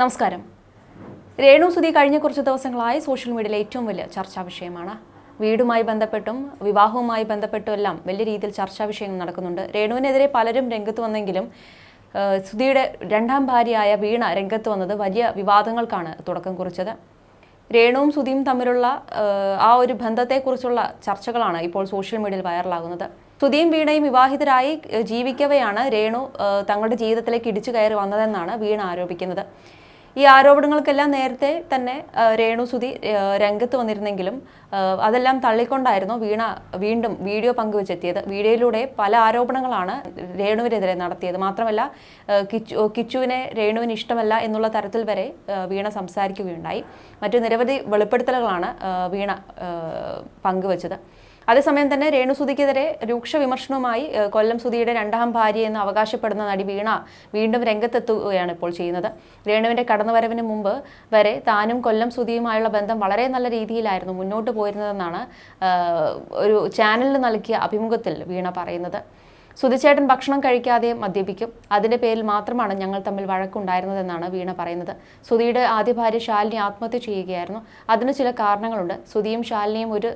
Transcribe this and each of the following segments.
നമസ്കാരം. രേണു സുധി കഴിഞ്ഞ കുറച്ച് ദിവസങ്ങളായി സോഷ്യൽ മീഡിയയിലെ ഏറ്റവും വലിയ ചർച്ചാ വിഷയമാണ്. വീടുമായി ബന്ധപ്പെട്ടും വിവാഹവുമായി ബന്ധപ്പെട്ടും എല്ലാം വലിയ രീതിയിൽ ചർച്ചാ വിഷയങ്ങൾ നടക്കുന്നുണ്ട്. രേണുവിനെതിരെ പലരും രംഗത്ത് വന്നെങ്കിലും സുധിയുടെ രണ്ടാം ഭാര്യയായ വീണ രംഗത്ത് വന്നത് വലിയ വിവാദങ്ങൾക്കാണ് തുടക്കം കുറിച്ചത്. രേണുവും സുധിയും തമ്മിലുള്ള ആ ഒരു ബന്ധത്തെക്കുറിച്ചുള്ള ചർച്ചകളാണ് ഇപ്പോൾ സോഷ്യൽ മീഡിയയിൽ വൈറലാകുന്നത്. സുധിയും വീണയും വിവാഹിതരായി ജീവിക്കവെയാണ് രേണു തങ്ങളുടെ ജീവിതത്തിലേക്ക് ഇടിച്ചു കയറി വന്നതെന്നാണ് വീണ ആരോപിക്കുന്നത്. ഈ ആരോപണങ്ങൾക്കെല്ലാം നേരത്തെ തന്നെ രേണു സുധി രംഗത്ത് വന്നിരുന്നെങ്കിലും അതെല്ലാം തള്ളിക്കൊണ്ടായിരുന്നു വീണ വീണ്ടും വീഡിയോ പങ്കുവെച്ചെത്തിയത്. വീഡിയോയിലൂടെ പല ആരോപണങ്ങളാണ് രേണുവിനെതിരെ നടത്തിയത്. മാത്രമല്ല കിച്ചു കിച്ചുവിനെ രേണുവിന് ഇഷ്ടമല്ല എന്നുള്ള തരത്തിൽ വരെ വീണ സംസാരിക്കുകയുണ്ടായി. മറ്റു നിരവധി വെളിപ്പെടുത്തലുകളാണ് വീണ പങ്കുവച്ചത്. അതേസമയം തന്നെ രേണുസുതിക്കെതിരെ രൂക്ഷ വിമർശനവുമായി കൊല്ലം സുധിയുടെ രണ്ടാം ഭാര്യ എന്ന് അവകാശപ്പെടുന്ന നടി വീണ വീണ്ടും രംഗത്തെത്തുകയാണ് ഇപ്പോൾ ചെയ്യുന്നത്. രേണുവിന്റെ കടന്നുവരവിന് മുമ്പ് വരെ താനും കൊല്ലം സുധിയുമായുള്ള ബന്ധം വളരെ നല്ല രീതിയിലായിരുന്നു മുന്നോട്ട് പോയിരുന്നതെന്നാണ് ഒരു ചാനലിന് നൽകിയ അഭിമുഖത്തിൽ വീണ പറയുന്നത്. സുധിച്ചേട്ടൻ ഭക്ഷണം കഴിക്കാതെ മദ്യപിക്കും. അതിന്റെ പേരിൽ മാത്രമാണ് ഞങ്ങൾ തമ്മിൽ വഴക്കുണ്ടായിരുന്നതെന്നാണ് വീണ പറയുന്നത്. സുധിയുടെ ആദ്യ ഭാര്യ ശാലിനി ആത്മഹത്യ ചെയ്യുകയായിരുന്നു. അതിന് ചില കാരണങ്ങളുണ്ട്. സുധിയും ശാലിനിയും ഒരു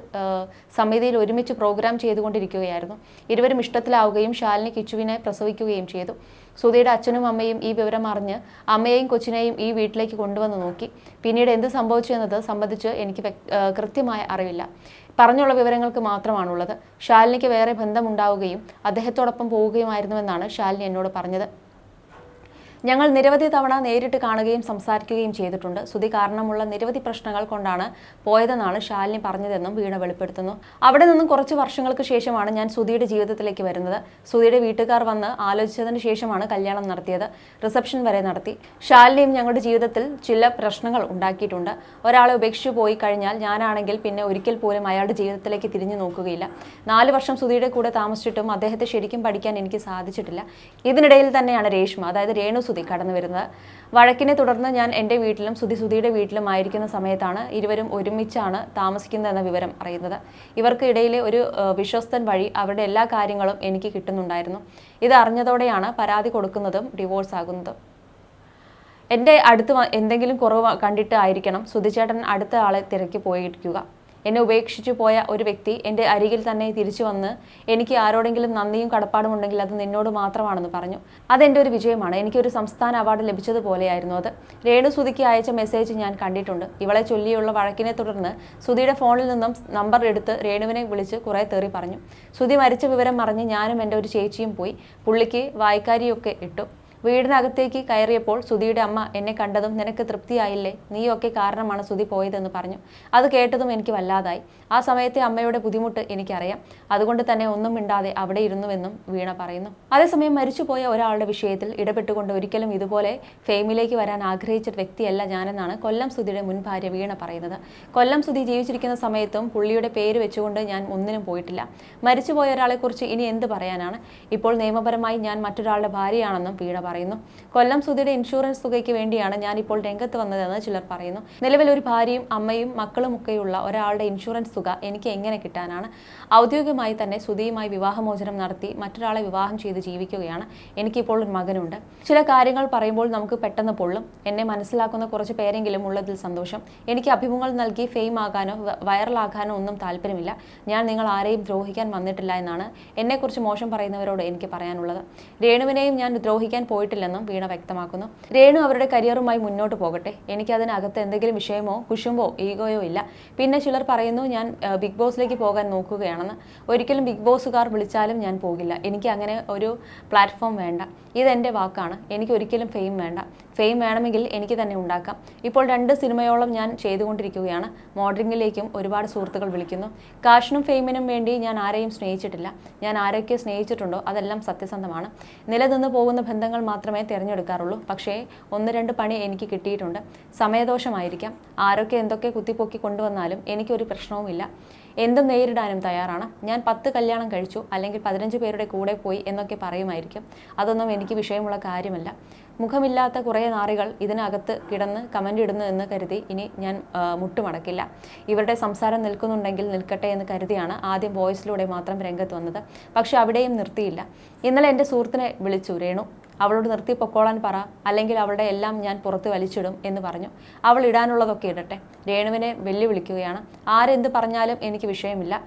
സമിതിയിൽ ഒരുമിച്ച് പ്രോഗ്രാം ചെയ്തുകൊണ്ടിരിക്കുകയായിരുന്നു. ഇരുവരും ഇഷ്ടത്തിലാവുകയും ശാലിനി കിച്ചുവിനെ പ്രസവിക്കുകയും ചെയ്തു. സുധിയുടെ അച്ഛനും അമ്മയും ഈ വിവരം അറിഞ്ഞ് അമ്മയെയും കൊച്ചിനെയും ഈ വീട്ടിലേക്ക് കൊണ്ടുവന്ന് നോക്കി. പിന്നീട് എന്ത് സംഭവിച്ചു എന്നത് സംബന്ധിച്ച് എനിക്ക് കൃത്യമായ അറിവില്ല. പറഞ്ഞുള്ള വിവരങ്ങൾക്ക് മാത്രമാണുള്ളത്. ഷാലിനിക്ക് വേറെ ബന്ധമുണ്ടാവുകയും അദ്ദേഹത്തോടൊപ്പം പോവുകയുമായിരുന്നുവെന്നാണ് ഷാലിനി എന്നോട് പറഞ്ഞത്. ഞങ്ങൾ നിരവധി തവണ നേരിട്ട് കാണുകയും സംസാരിക്കുകയും ചെയ്തിട്ടുണ്ട്. സ്തുതി കാരണമുള്ള നിരവധി പ്രശ്നങ്ങൾ കൊണ്ടാണ് പോയതെന്നാണ് ശാലിനി പറഞ്ഞതെന്നും വീണ വെളിപ്പെടുത്തുന്നു. അവിടെ നിന്നും കുറച്ച് വർഷങ്ങൾക്ക് ശേഷമാണ് ഞാൻ സുധിയുടെ ജീവിതത്തിലേക്ക് വരുന്നത്. സുധിയുടെ വീട്ടുകാർ വന്ന് ആലോചിച്ചതിന് ശേഷമാണ് കല്യാണം നടത്തിയത്. റിസപ്ഷൻ വരെ നടത്തി. ശാലിനിയും ഞങ്ങളുടെ ജീവിതത്തിൽ ചില പ്രശ്നങ്ങൾ ഉണ്ടാക്കിയിട്ടുണ്ട്. ഒരാളെ ഉപേക്ഷിച്ചു പോയി കഴിഞ്ഞാൽ ഞാനാണെങ്കിൽ പിന്നെ ഒരിക്കൽ പോലും അയാളുടെ ജീവിതത്തിലേക്ക് തിരിഞ്ഞു നോക്കുകയില്ല. നാല് വർഷം സുധിയുടെ കൂടെ താമസിച്ചിട്ടും അദ്ദേഹത്തെ ശരിക്കും പഠിക്കാൻ എനിക്ക് സാധിച്ചിട്ടില്ല. ഇതിനിടയിൽ തന്നെയാണ് രേഷ്മ. അതായത് രേണു സുധി കടന്നു വരുന്നത്. വഴക്കിനെ തുടർന്ന് ഞാൻ എന്റെ വീട്ടിലും സുധി സുധിയുടെ വീട്ടിലും ആയിരിക്കുന്ന സമയത്താണ് ഇരുവരും ഒരുമിച്ചാണ് താമസിക്കുന്നതെന്ന വിവരം അറിയുന്നത്. ഇവർക്കിടയിലെ ഒരു വിശ്വസ്തൻ വഴി അവരുടെ എല്ലാ കാര്യങ്ങളും എനിക്ക് കിട്ടുന്നുണ്ടായിരുന്നു. ഇത് അറിഞ്ഞതോടെയാണ് പരാതി കൊടുക്കുന്നതും ഡിവോഴ്സ് ആകുന്നതും. എന്റെ അടുത്ത് എന്തെങ്കിലും കുറവ് കണ്ടിട്ട് ആയിരിക്കണം. സുധിച്ചേട്ടൻ അടുത്ത ആളെ തിരക്കി പോയിരിക്കുക. എന്നെ ഉപേക്ഷിച്ചു പോയ ഒരു വ്യക്തി എന്റെ അരികിൽ തന്നെ തിരിച്ചു വന്ന് എനിക്ക് ആരോടെങ്കിലും നന്ദിയും കടപ്പാടും ഉണ്ടെങ്കിൽ അത് നിന്നോട് മാത്രമാണെന്ന് പറഞ്ഞു. അതെന്റെ ഒരു വിജയമാണ്. എനിക്കൊരു സംസ്ഥാന അവാർഡ് ലഭിച്ചതുപോലെയായിരുന്നു അത്. രേണു സുധിക്ക് അയച്ച മെസ്സേജ് ഞാൻ കണ്ടിട്ടുണ്ട്. ഇവളെ ചൊല്ലിയുള്ള വഴക്കിനെ തുടർന്ന് സുധിയുടെ ഫോണിൽ നിന്നും നമ്പർ എടുത്ത് രേണുവിനെ വിളിച്ച് കുറേ തേറി പറഞ്ഞു. സുധി മരിച്ച വിവരം അറിഞ്ഞ് ഞാനും എന്റെ ഒരു ചേച്ചിയും പോയി. പുള്ളിക്ക് വായിക്കാരിയൊക്കെ ഇട്ടു. വീടിനകത്തേക്ക് കയറിയപ്പോൾ സുധിയുടെ അമ്മ എന്നെ കണ്ടതും നിനക്ക് തൃപ്തിയായില്ലേ? നീയൊക്കെ കാരണമാണ് സുധി പോയതെന്ന് പറഞ്ഞു. അത് കേട്ടതും എനിക്ക് വല്ലാതായി. ആ സമയത്തെ അമ്മയുടെ ബുദ്ധിമുട്ട് എനിക്കറിയാം. അതുകൊണ്ട് തന്നെ ഒന്നും മിണ്ടാതെ അവിടെ ഇരുന്നുവെന്നും വീണ പറയുന്നു. അതേസമയം മരിച്ചുപോയ ഒരാളുടെ വിഷയത്തിൽ ഇടപെട്ടുകൊണ്ട് ഒരിക്കലും ഇതുപോലെ ഫെയിമിലേക്ക് വരാൻ ആഗ്രഹിച്ച വ്യക്തിയല്ല ഞാനെന്നാണ് കൊല്ലം സുധിയുടെ മുൻ ഭാര്യ വീണ പറയുന്നത്. കൊല്ലം സുധി ജീവിച്ചിരിക്കുന്ന സമയത്തും പുള്ളിയുടെ പേര് വെച്ചുകൊണ്ട് ഞാൻ ഒന്നിനും പോയിട്ടില്ല. മരിച്ചുപോയ ഒരാളെക്കുറിച്ച് ഇനി എന്ത് പറയാനാണ്? ഇപ്പോൾ നിയമപരമായി ഞാൻ മറ്റൊരാളുടെ ഭാര്യയാണെന്നും വീണ പറയുന്നു. കൊല്ലം സുധിയുടെ ഇൻഷുറൻസ് തുകയ്ക്ക് വേണ്ടിയാണ് ഞാൻ ഇപ്പോൾ രംഗത്ത് വന്നതെന്ന് ചിലർ പറയുന്നു. നിലവിൽ ഒരു ഭാര്യയും അമ്മയും മക്കളും ഒക്കെയുള്ള ഒരാളുടെ ഇൻഷുറൻസ് തുക എനിക്ക് എങ്ങനെ കിട്ടാനാണ്? ഔദ്യോഗികമായി തന്നെ സുധിയുമായി വിവാഹമോചനം നടത്തി മറ്റൊരാളെ വിവാഹം ചെയ്ത് ജീവിക്കുകയാണ് എനിക്കിപ്പോൾ ഒരു മകനുണ്ട്. ചില കാര്യങ്ങൾ പറയുമ്പോൾ നമുക്ക് പെട്ടെന്ന് പൊള്ളും. എന്നെ മനസ്സിലാക്കുന്ന കുറച്ച് പേരെങ്കിലും ഉള്ളതിൽ സന്തോഷം. എനിക്ക് അഭിമുഖങ്ങൾ നൽകി ഫെയിം ആകാനോ വൈറലാകാനോ ഒന്നും താല്പര്യമില്ല. ഞാൻ നിങ്ങൾ ആരെയും ദ്രോഹിക്കാൻ വന്നിട്ടില്ല എന്നാണ് എന്നെക്കുറിച്ച് മോശം പറയുന്നവരോട് എനിക്ക് പറയാനുള്ളത്. രേണുവിനെയും ഞാൻ ദ്രോഹിക്കാൻ പോയിട്ടില്ലെന്നും വീണ വ്യക്തമാക്കുന്നു. രേണു അവരുടെ കരിയറുമായി മുന്നോട്ട് പോകട്ടെ. എനിക്ക് അതിനകത്ത് എന്തെങ്കിലും വിഷയമോ കുശുമ്പോ ഈഗോയോ ഇല്ല. പിന്നെ ചിലർ പറയുന്നു ഞാൻ ബിഗ് ബോസിലേക്ക് പോകാൻ നോക്കുകയാണെന്ന്. ഒരിക്കലും ബിഗ് ബോസുകാർ വിളിച്ചാലും ഞാൻ പോകില്ല. എനിക്ക് അങ്ങനെ ഒരു പ്ലാറ്റ്ഫോം വേണ്ട. ഇതെന്റെ വാക്കാണ്. എനിക്ക് ഒരിക്കലും ഫെയിം വേണ്ട. ഫെയിം വേണമെങ്കിൽ എനിക്ക് തന്നെ ഉണ്ടാക്കാം. ഇപ്പോൾ രണ്ട് സിനിമയോളം ഞാൻ ചെയ്തുകൊണ്ടിരിക്കുകയാണ്. മോഡലിംഗിലേക്കും ഒരുപാട് സുഹൃത്തുക്കൾ വിളിക്കുന്നു. കാശിനും ഫെയിമിനും വേണ്ടി ഞാൻ ആരെയും സ്നേഹിച്ചിട്ടില്ല. ഞാൻ ആരൊക്കെ സ്നേഹിച്ചിട്ടുണ്ടോ അതെല്ലാം സത്യസന്ധമാണ്. നിലനിന്ന് പോകുന്ന ബന്ധങ്ങൾ മാത്രമേ തിരഞ്ഞെടുക്കാറുള്ളൂ. പക്ഷേ ഒന്ന് രണ്ട് പണി എനിക്ക് കിട്ടിയിട്ടുണ്ട്. സമയദോഷമായിരിക്കാം. ആരൊക്കെ എന്തൊക്കെ കുത്തിപ്പൊക്കി കൊണ്ടുവന്നാലും എനിക്കൊരു പ്രശ്നവുമില്ല. എന്തും നേരിടാനും തയ്യാറാണ്. ഞാൻ പത്ത് കല്യാണം കഴിച്ചു അല്ലെങ്കിൽ പതിനഞ്ച് പേരുടെ കൂടെ പോയി എന്നൊക്കെ പറയുമായിരിക്കും. അതൊന്നും എനിക്ക് വിഷയമുള്ള കാര്യമല്ല. മുഖമില്ലാത്ത കുറേ നാറികൾ ഇതിനകത്ത് കിടന്ന് കമന്റ് ഇടുന്നു എന്ന് കരുതി ഇനി ഞാൻ മുട്ടുമടക്കില്ല. ഇവരുടെ സംസാരം നിൽക്കുന്നുണ്ടെങ്കിൽ നിൽക്കട്ടെ എന്ന് കരുതിയാണ് ആദ്യം വോയിസിലൂടെ മാത്രം രംഗത്ത് വന്നത്. പക്ഷേ അവിടെയും നിർത്തിയില്ല. ഇന്നലെ എന്റെ സുഹൃത്തിനെ വിളിച്ചു രേണു അവളോട് നിർത്തി പൊക്കോളാൻ പറ അല്ലെങ്കിൽ അവളുടെ എല്ലാം ഞാൻ പുറത്ത് വലിച്ചിടും എന്ന് പറഞ്ഞു. അവൾ ഇടാനുള്ളതൊക്കെ ഇടട്ടെ. രേണുവിനെ വെല്ലുവിളിക്കുകയാണ്. ആരെന്ത് പറഞ്ഞാലും എനിക്ക് വിഷയമില്ല.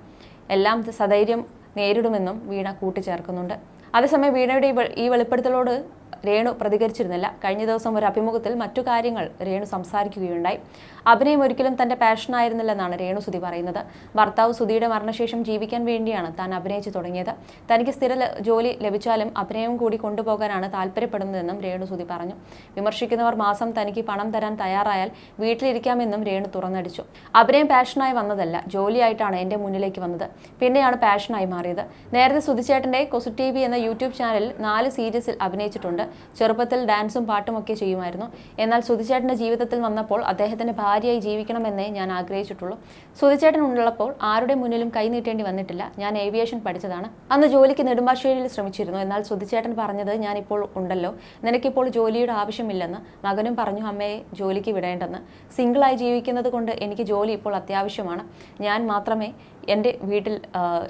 എല്ലാം സധൈര്യം നേരിടുമെന്നും വീണ കൂട്ടിച്ചേർക്കുന്നുണ്ട്. അതേസമയം വീണയുടെ ഈ വെളിപ്പെടുത്തലോട് രേണു പ്രതികരിച്ചിരുന്നില്ല. കഴിഞ്ഞ ദിവസം ഒരു അഭിമുഖത്തിൽ മറ്റു കാര്യങ്ങൾ രേണു സംസാരിക്കുകയുണ്ടായി. അഭിനയം ഒരിക്കലും തന്റെ പാഷനായിരുന്നില്ലെന്നാണ് രേണു സുധി പറയുന്നത്. ഭർത്താവ് സുധിയുടെ മരണശേഷം ജീവിക്കാൻ വേണ്ടിയാണ് താൻ അഭിനയിച്ചു തുടങ്ങിയത്. തനിക്ക് സ്ഥിര ജോലി ലഭിച്ചാലും അഭിനയം കൂടി കൊണ്ടുപോകാനാണ് താല്പര്യപ്പെടുന്നതെന്നും രേണു സുധി പറഞ്ഞു. വിമർശിക്കുന്നവർ മാസം തനിക്ക് പണം തരാൻ തയ്യാറായാൽ വീട്ടിലിരിക്കാമെന്നും രേണു തുറന്നടിച്ചു. അഭിനയം പാഷനായി വന്നതല്ല ജോലിയായിട്ടാണ് എന്റെ മുന്നിലേക്ക് വന്നത്. പിന്നെയാണ് പാഷനായി മാറിയത്. നേരത്തെ സുധിച്ചേട്ടന്റെ കൊസു ടി വി എന്ന യൂട്യൂബ് ചാനലിൽ നാല് സീരീസിൽ അഭിനയിച്ചിട്ടുണ്ട്. ചെറുപ്പത്തിൽ ഡാൻസും പാട്ടുമൊക്കെ ചെയ്യുമായിരുന്നു. എന്നാൽ സുധിച്ചേട്ടന്റെ ജീവിതത്തിൽ വന്നപ്പോൾ അദ്ദേഹത്തിന്റെ ഭാര്യയായി ജീവിക്കണമെന്നേ ഞാൻ ആഗ്രഹിച്ചിട്ടുള്ളൂ. സുധിച്ചേട്ടൻ ഉള്ളപ്പോൾ ആരുടെ മുന്നിലും കൈ നീട്ടേണ്ടി വന്നിട്ടില്ല. ഞാൻ ഏവിയേഷൻ പഠിച്ചതാണ്. അന്ന് ജോലിക്ക് നെടുമ്പാശ്ശേരിയിൽ ശ്രമിച്ചിരുന്നു. എന്നാൽ സുധിച്ചേട്ടൻ പറഞ്ഞത് ഞാനിപ്പോൾ ഉണ്ടല്ലോ. നിനക്കിപ്പോൾ ജോലിയുടെ ആവശ്യമില്ലെന്ന്. മകനും പറഞ്ഞു അമ്മയെ ജോലിക്ക് വിടേണ്ടെന്ന്. സിംഗിളായി ജീവിക്കുന്നത് കൊണ്ട് എനിക്ക് ജോലി ഇപ്പോൾ അത്യാവശ്യമാണ്. ഞാൻ മാത്രമേ എന്റെ വീട്ടിൽ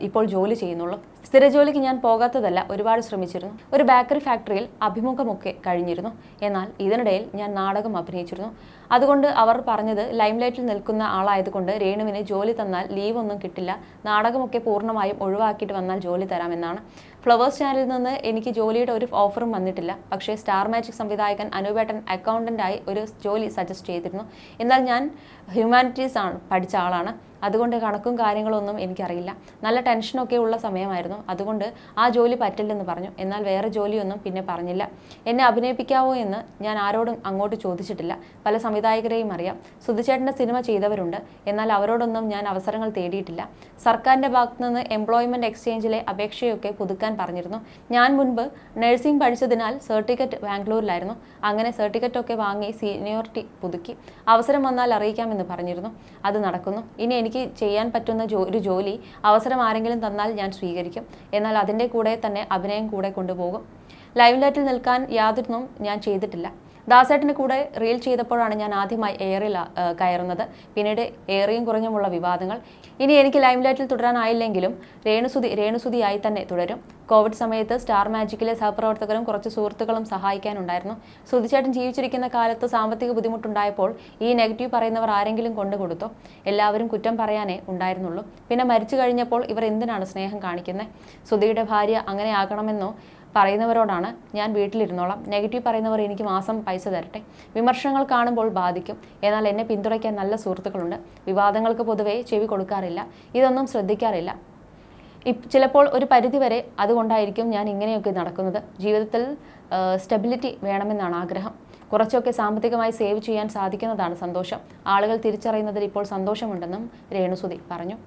ഇപ്പോൾ ജോലി ചെയ്യുന്നുള്ളൂ. സ്ഥിര ജോലിക്ക് ഞാൻ പോകാത്തതല്ല ഒരുപാട് ശ്രമിച്ചിരുന്നു. ഒരു ബേക്കറി ഫാക്ടറിയിൽ അഭിമുഖമൊക്കെ കഴിഞ്ഞിരുന്നു. എന്നാൽ ഇതിനിടയിൽ ഞാൻ നാടകം അഭിനയിച്ചിരുന്നു. അതുകൊണ്ട് അവർ പറഞ്ഞത് ലൈംലൈറ്റിൽ നിൽക്കുന്ന ആളായതുകൊണ്ട് രേണുവിന് ജോലി തന്നാൽ ലീവൊന്നും കിട്ടില്ല. നാടകമൊക്കെ പൂർണമായും ഒഴിവാക്കിയിട്ട് വന്നാൽ ജോലി തരാമെന്നാണ്. ഫ്ലവേഴ്സ് ചാനലിൽ നിന്ന് എനിക്ക് ജോലിയുടെ ഒരു ഓഫറും വന്നിട്ടില്ല. പക്ഷേ സ്റ്റാർ മാജിക് സംവിധായകൻ അനുപേട്ടൻ അക്കൗണ്ടന്റായി ഒരു ജോലി സജസ്റ്റ് ചെയ്തിരുന്നു. എന്നാൽ ഞാൻ ഹ്യൂമാനിറ്റീസ് ആണ് പഠിച്ച ആളാണ്. അതുകൊണ്ട് കണക്കും കാര്യങ്ങളൊന്നും എനിക്കറിയില്ല. നല്ല ടെൻഷനൊക്കെ ഉള്ള സമയമായിരുന്നു. അതുകൊണ്ട് ആ ജോലി പറ്റില്ലെന്ന് പറഞ്ഞു. എന്നാൽ വേറെ ജോലിയൊന്നും പിന്നെ പറഞ്ഞില്ല. എന്നെ അഭിനയിപ്പിക്കാവോ എന്ന് ഞാൻ ആരോടും അങ്ങോട്ട് ചോദിച്ചിട്ടില്ല. പല സംവിധായകരെയും അറിയാം. സുധിച്ചേട്ടന്റെ സിനിമ ചെയ്തവരുണ്ട്. എന്നാൽ അവരോടൊന്നും ഞാൻ അവസരങ്ങൾ തേടിയിട്ടില്ല. സർക്കാരിന്റെ ഭാഗത്തുനിന്ന് എംപ്ലോയ്മെന്റ് എക്സ്ചേഞ്ചിലെ അപേക്ഷയൊക്കെ പുതുക്കാൻ പറഞ്ഞിരുന്നു. ഞാൻ മുൻപ് നഴ്സിംഗ് പഠിച്ചതിനാൽ സർട്ടിഫിക്കറ്റ് ബാംഗ്ലൂരിലായിരുന്നു. അങ്ങനെ സർട്ടിഫിക്കറ്റ് ഒക്കെ വാങ്ങി സീനിയോറിറ്റി പുതുക്കി. അവസരം വന്നാൽ അറിയിക്കാമെന്ന് പറഞ്ഞിരുന്നു. അത് നടക്കുന്നു. ഇനി എനിക്ക് ചെയ്യാൻ പറ്റുന്ന ജോ ഒരു ജോലി അവസരം ആരെങ്കിലും തന്നാൽ ഞാൻ സ്വീകരിക്കും. എന്നാൽ അതിന്റെ കൂടെ തന്നെ അഭിനയം കൂടെ കൊണ്ടുപോകും. ലൈവ് ലൈറ്റിൽ നിൽക്കാൻ യാതൊന്നും ഞാൻ ചെയ്തിട്ടില്ല. ദാസേട്ടന് കൂടെ റീൽ ചെയ്തപ്പോഴാണ് ഞാൻ ആദ്യമായി എയറിൽ കയറുന്നത്. പിന്നീട് ഏറിയും കുറഞ്ഞുമുള്ള വിവാദങ്ങൾ. ഇനി എനിക്ക് ലൈംലൈറ്റിൽ തുടരാനായില്ലെങ്കിലും രേണുസുതി രേണുസുതിയായി തന്നെ തുടരും. കോവിഡ് സമയത്ത് സ്റ്റാർ മാജിക്കിലെ സഹപ്രവർത്തകരും കുറച്ച് സുഹൃത്തുക്കളും സഹായിക്കാനുണ്ടായിരുന്നു. സുതിച്ചേട്ടൻ ജീവിച്ചിരിക്കുന്ന കാലത്ത് സാമ്പത്തിക ബുദ്ധിമുട്ടുണ്ടായപ്പോൾ ഈ നെഗറ്റീവ് പറയുന്നവർ ആരെങ്കിലും കൊണ്ടുകൊടുത്തോ എല്ലാവരും കുറ്റം പറയാനേ ഉണ്ടായിരുന്നുള്ളൂ. പിന്നെ മരിച്ചു കഴിഞ്ഞപ്പോൾ ഇവർ എന്തിനാണ് സ്നേഹം കാണിക്കുന്നത് സുധിയുടെ ഭാര്യ അങ്ങനെ ആകണമെന്നോ? പറയുന്നവരോടാണ് ഞാൻ വീട്ടിലിരുന്നോളാം. നെഗറ്റീവ് പറയുന്നവർ എനിക്ക് മാസം പൈസ തരട്ടെ. വിമർശനങ്ങൾ കാണുമ്പോൾ ബാധിക്കും. എന്നാൽ എന്നെ പിന്തുണയ്ക്കാൻ നല്ല സുഹൃത്തുക്കളുണ്ട്. വിവാദങ്ങൾക്ക് പൊതുവേ ചെവി കൊടുക്കാറില്ല. ഇതൊന്നും ശ്രദ്ധിക്കാറില്ല. ചിലപ്പോൾ ഒരു പരിധിവരെ അതുകൊണ്ടായിരിക്കും ഞാൻ ഇങ്ങനെയൊക്കെ നടക്കുന്നത്. ജീവിതത്തിൽ സ്റ്റെബിലിറ്റി വേണമെന്നാണ് ആഗ്രഹം. കുറച്ചൊക്കെ സാമ്പത്തികമായി സേവ് ചെയ്യാൻ സാധിക്കുന്നതാണ് സന്തോഷം. ആളുകൾ തിരിച്ചറിയുന്നതിൽ ഇപ്പോൾ സന്തോഷമുണ്ടെന്നും രേണുസുതി പറഞ്ഞു.